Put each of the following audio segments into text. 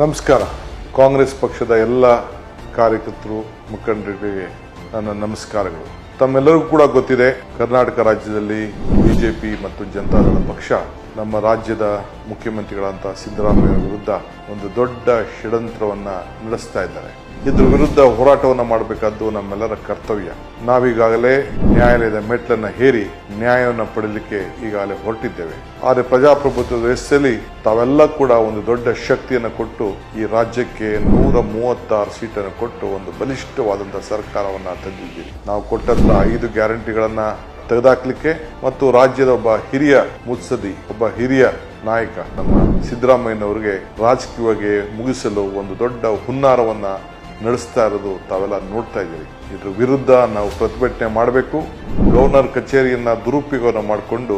ನಮಸ್ಕಾರ. ಕಾಂಗ್ರೆಸ್ ಪಕ್ಷದ ಎಲ್ಲ ಕಾರ್ಯಕರ್ತರು, ಮುಖಂಡರಿಗೆ ನನ್ನ ನಮಸ್ಕಾರಗಳು. ತಮ್ಮೆಲ್ಲರಿಗೂ ಕೂಡ ಗೊತ್ತಿದೆ, ಕರ್ನಾಟಕ ರಾಜ್ಯದಲ್ಲಿ ಬಿಜೆಪಿ ಮತ್ತು ಜನತಾದಳ ಪಕ್ಷ ನಮ್ಮ ರಾಜ್ಯದ ಮುಖ್ಯಮಂತ್ರಿಗಳಂತಹ ಸಿದ್ದರಾಮಯ್ಯ ವಿರುದ್ಧ ಒಂದು ದೊಡ್ಡ ಷಡ್ಯಂತ್ರವನ್ನು ನಡೆಸ್ತಾ ಇದ್ದಾರೆ. ಇದ್ರ ವಿರುದ್ಧ ಹೋರಾಟವನ್ನು ಮಾಡಬೇಕಾದ್ದು ನಮ್ಮೆಲ್ಲರ ಕರ್ತವ್ಯ. ನಾವೀಗಾಗಲೇ ನ್ಯಾಯಾಲಯದ ಮೆಟ್ಲನ್ನ ಹೇರಿ ನ್ಯಾಯವನ್ನು ಪಡೆಯಲಿಕ್ಕೆ ಈಗಾಗಲೇ ಹೊರಟಿದ್ದೇವೆ. ಆದರೆ ಪ್ರಜಾಪ್ರಭುತ್ವದ ಹೆಸರಲ್ಲಿ ತಾವೆಲ್ಲ ಕೂಡ ಒಂದು ದೊಡ್ಡ ಶಕ್ತಿಯನ್ನು ಕೊಟ್ಟು ಈ ರಾಜ್ಯಕ್ಕೆ ನೂರ ಮೂವತ್ತಾರು ಸೀಟನ್ನು ಕೊಟ್ಟು ಒಂದು ಬಲಿಷ್ಠವಾದಂತಹ ಸರ್ಕಾರವನ್ನ ತಂದಿದ್ದೀವಿ ನಾವು ಕೊಟ್ಟಂತ ಐದು ಗ್ಯಾರಂಟಿಗಳನ್ನ ತೆಗೆದಾಕ್ಲಿಕ್ಕೆ ಮತ್ತು ರಾಜ್ಯದ ಒಬ್ಬ ಹಿರಿಯ ಮುತ್ಸದಿ ಒಬ್ಬ ಹಿರಿಯ ನಾಯಕ ನಮ್ಮ ಸಿದ್ದರಾಮಯ್ಯನವರಿಗೆ ರಾಜಕೀಯವಾಗಿ ಮುಗಿಸಲು ಒಂದು ದೊಡ್ಡ ಹುನ್ನಾರವನ್ನ ನಡೆಸ್ತಾ ಇರೋದು ತಾವೆಲ್ಲ ನೋಡ್ತಾ ಇದ್ದೀರಿ. ಇದ್ರ ವಿರುದ್ಧ ನಾವು ಪ್ರತಿಭಟನೆ ಮಾಡಬೇಕು. ಗವರ್ನರ್ ಕಚೇರಿಯನ್ನ ದುರುಪಯೋಗವನ್ನು ಮಾಡಿಕೊಂಡು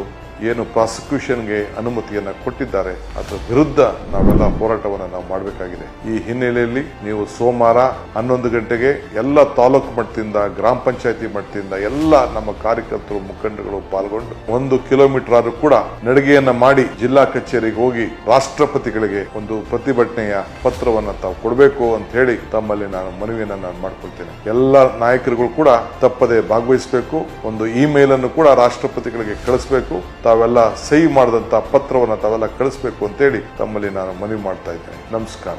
ಏನು ಪ್ರಾಸಿಕ್ಯೂಷನ್ಗೆ ಅನುಮತಿಯನ್ನ ಕೊಟ್ಟಿದ್ದಾರೆ, ಅದರ ವಿರುದ್ಧ ನಾವೆಲ್ಲ ಹೋರಾಟವನ್ನು ನಾವು ಮಾಡಬೇಕಾಗಿದೆ. ಈ ಹಿನ್ನೆಲೆಯಲ್ಲಿ ನೀವು ಸೋಮವಾರ ಹನ್ನೊಂದು ಗಂಟೆಗೆ ಎಲ್ಲ ತಾಲೂಕು ಮಟ್ಟದಿಂದ, ಗ್ರಾಮ ಪಂಚಾಯತಿ ಮಟ್ಟದಿಂದ ಎಲ್ಲ ನಮ್ಮ ಕಾರ್ಯಕರ್ತರು ಮುಖಂಡಗಳು ಪಾಲ್ಗೊಂಡು ಒಂದು ಕಿಲೋಮೀಟರ್ ಆದರೂ ಕೂಡ ನಡಿಗೆಯನ್ನ ಮಾಡಿ ಜಿಲ್ಲಾ ಕಚೇರಿಗೆ ಹೋಗಿ ರಾಷ್ಟ್ರಪತಿಗಳಿಗೆ ಒಂದು ಪ್ರತಿಭಟನೆಯ ಪತ್ರವನ್ನ ತಾವು ಕೊಡಬೇಕು ಅಂತ ಹೇಳಿ ತಮ್ಮಲ್ಲಿ ನಾನು ಮನವಿಯನ್ನು ನಾನು ಮಾಡ್ಕೊಳ್ತೇನೆ. ಎಲ್ಲ ನಾಯಕರುಗಳು ಕೂಡ ತಪ್ಪದೆ ಭಾಗವಹಿಸಬೇಕು. ಒಂದು ಇಮೇಲ್ ಅನ್ನು ಕೂಡ ರಾಷ್ಟ್ರಪತಿಗಳಿಗೆ ಕಳಿಸಬೇಕು. ತಾವೆಲ್ಲ ಸಹಿ ಮಾಡಿದಂತ ಪತ್ರವನ್ನು ತಾವೆಲ್ಲ ಕಳಿಸ್ಬೇಕು ಅಂತೇಳಿ ತಮ್ಮಲ್ಲಿ ನಾನು ಮನವಿ ಮಾಡ್ತಾ ಇದ್ದೇನೆ. ನಮಸ್ಕಾರ.